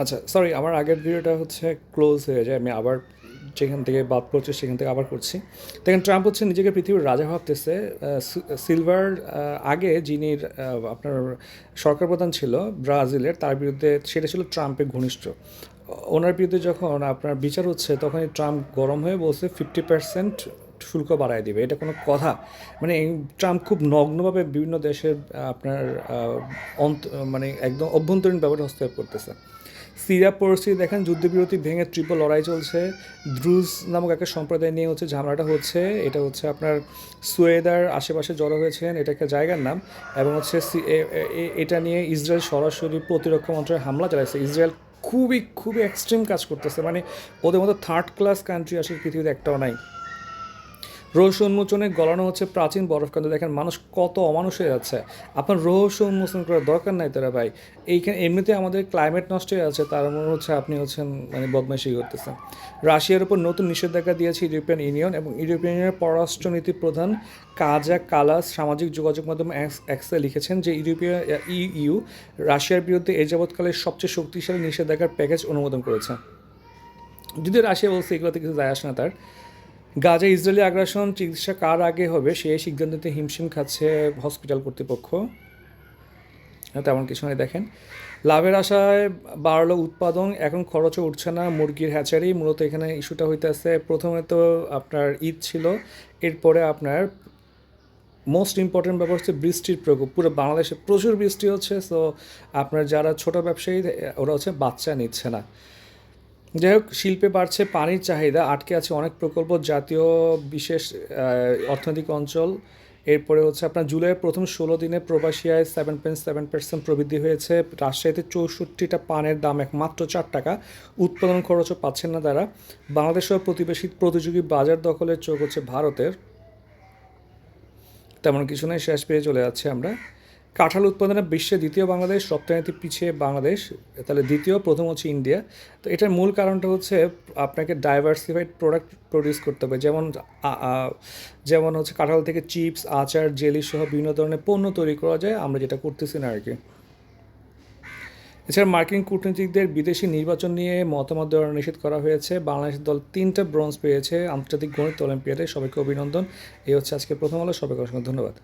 আচ্ছা সরি আমার আগের ভিডিওটা হচ্ছে ক্লোজ হয়ে যায়। আমি আবার যেখান থেকে বাদ করছি সেখান থেকে আবার করছি। দেখেন ট্রাম্প হচ্ছে নিজেকে পৃথিবীর রাজা ভাবতেছে। সিলভার আগে যিনি আপনার সরকার প্রধান ছিল ব্রাজিলের, তার বিরুদ্ধে সেটা ছিল ট্রাম্পের ঘনিষ্ঠ। ওনার বিরুদ্ধে যখন আপনার বিচার হচ্ছে, তখনই ট্রাম্প গরম হয়ে বলছে ফিফটি পার্সেন্ট শুল্ক বাড়ায় দিবে। এটা কোনো কথা। মানে ট্রাম্প খুব নগ্নভাবে বিভিন্ন দেশের, আপনার অন্ত মানে একদম অভ্যন্তরীণ ব্যাপারে হস্তক্ষেপ করতেছে। সিরিয়া পরিস্থিতি দেখেন, যুদ্ধবিরতি ভেঙে ট্রিপল লড়াই চলছে। দ্রুজ নামক একটা সম্প্রদায় নিয়ে হচ্ছে ঝামেলাটা হচ্ছে। এটা হচ্ছে আপনার সুয়েদার আশেপাশে জড়ো হয়েছেন, এটা একটা জায়গার নাম। এবং হচ্ছে এটা নিয়ে ইসরায়েল সরাসরি প্রতিরক্ষা মন্ত্রণালয়ে হামলা চালাইছে। ইসরায়েল খুবই খুবই এক্সট্রিম কাজ করতেছে। মানে ওদের মতো থার্ড ক্লাস কান্ট্রি আসলে পৃথিবীতে একটাও নাই। রহস্য উন্মোচনে গলানো হচ্ছে প্রাচীন বরফকান্ত দেখেন, মানুষ কত অমানুষ হয়ে যাচ্ছে। আপনার রহস্য উন্মোচন করার দরকার নাই তারা ভাই। এইখানে এমনিতে আমাদের ক্লাইমেট নষ্ট হয়ে আছে তার মনে হচ্ছে আপনি হচ্ছেন মানে বদমাইশি করতেছেন। রাশিয়ার উপর নতুন নিষেধাজ্ঞা দিয়েছে ইউরোপিয়ান ইউনিয়ন এবং ইউরোপিয়ান ইউনিয়নের পররাষ্ট্রনীতি প্রধান কাজা কালাস সামাজিক যোগাযোগ মাধ্যম এক্সে লিখেছেন যে ইউরোপীয় ইউ রাশিয়ার বিরুদ্ধে এ যাবৎকালের সবচেয়ে শক্তিশালী নিষেধাজ্ঞার প্যাকেজ অনুমোদন করেছে। যদি রাশিয়া বলছে এগুলোতে কিছু যায় আসে না তার গাজা ইসরায়েলি আগ্রাসন চিকিৎসা কার আগে হবে সেই সিদ্ধান্ততে হিমশিম খাচ্ছে হসপিটাল কর্তৃপক্ষ। তেমন কিছু নয় দেখেন। লাভের আশায় বাড়লো উৎপাদন, এখন খরচও উঠছে না মুরগির হ্যাচারি। মূলত এখানে ইস্যুটা হইতেছে, প্রথমে তো আপনার ঈদ ছিল, এরপরে আপনার মোস্ট ইম্পর্টেন্ট ব্যাপার হচ্ছে বৃষ্টির প্রকোপ। পুরো বাংলাদেশে প্রচুর বৃষ্টি হচ্ছে সো আপনার যারা ছোট ব্যবসায়ী, ওরা হচ্ছে বাচ্চা নিচ্ছে না। যাই হোক, শিল্পে বাড়ছে পানির চাহিদা, আটকে আছে অনেক প্রকল্প, জাতীয় বিশেষ অর্থনৈতিক অঞ্চল। এরপরে হচ্ছে আপনার জুলাইয়ের প্রথম ষোলো দিনে প্রবাসী আয় সেভেন পয়েন্ট সেভেন পার্সেন্ট প্রবৃদ্ধি হয়েছে। রাজশাহীতে চৌষট্টিটা পানের দাম একমাত্র চার টাকা। উৎপাদন খরচও পাচ্ছেন না তারা। বাংলাদেশের প্রতিবেশী প্রতিযোগী বাজার দখলের চোখ হচ্ছে ভারতের। তেমন কিছু নয় শেষ পেয়ে চলে যাচ্ছে আমরা। কাঁঠাল উৎপাদনে বিশ্বে দ্বিতীয় বাংলাদেশ, রপ্তানিতে পিছিয়ে বাংলাদেশ, তাহলে দ্বিতীয়, প্রথম হচ্ছে ইন্ডিয়া। তো এটার মূল কারণটা হচ্ছে আপনাকে ডাইভার্সিফাইড প্রোডাক্ট প্রডিউস করতে হবে। যেমন যেমন হচ্ছে কাঁঠাল থেকে চিপস, আচার, জেলি সহ বিভিন্ন ধরনের পণ্য তৈরি করা যায়, আমরা যেটা করতেছি না আর কি এছাড়া মার্কিন কূটনীতিকদের বিদেশি নির্বাচন নিয়ে মতামত দেওয়া নিষেধ করা হয়েছে। বাংলাদেশ দল তিনটা ব্রোঞ্জ পেয়েছে। আন্তর্জাতিক গণিত অলিম্পিয়াডে সবাইকে অভিনন্দন। এই হচ্ছে আজকে প্রথম আলো। সবাইকে অসংখ্য ধন্যবাদ।